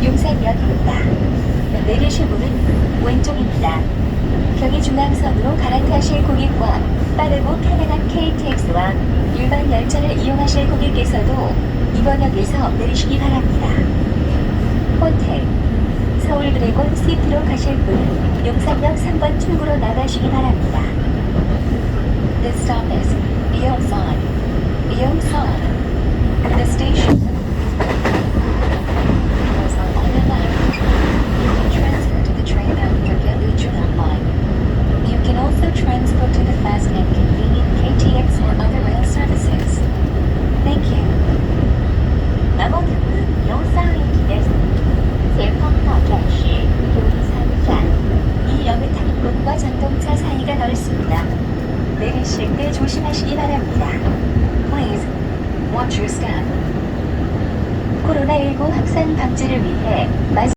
용산역입니다. 내리실 문은 왼쪽입니다. 경기 중앙선으로 갈아타실 고객과 빠르고 편안한 KTX와 일반 열차를 이용하실 고객께서도 이번 역에서 내리시기 바랍니다. 호텔 서울 드래곤 시티로 가실 분은 용산역 3번 출구로 나가시기 바랍니다. This stop is Yongsan. Yongsan. The station Please watch your step. 코로나19 확산 방지를 위해 마스크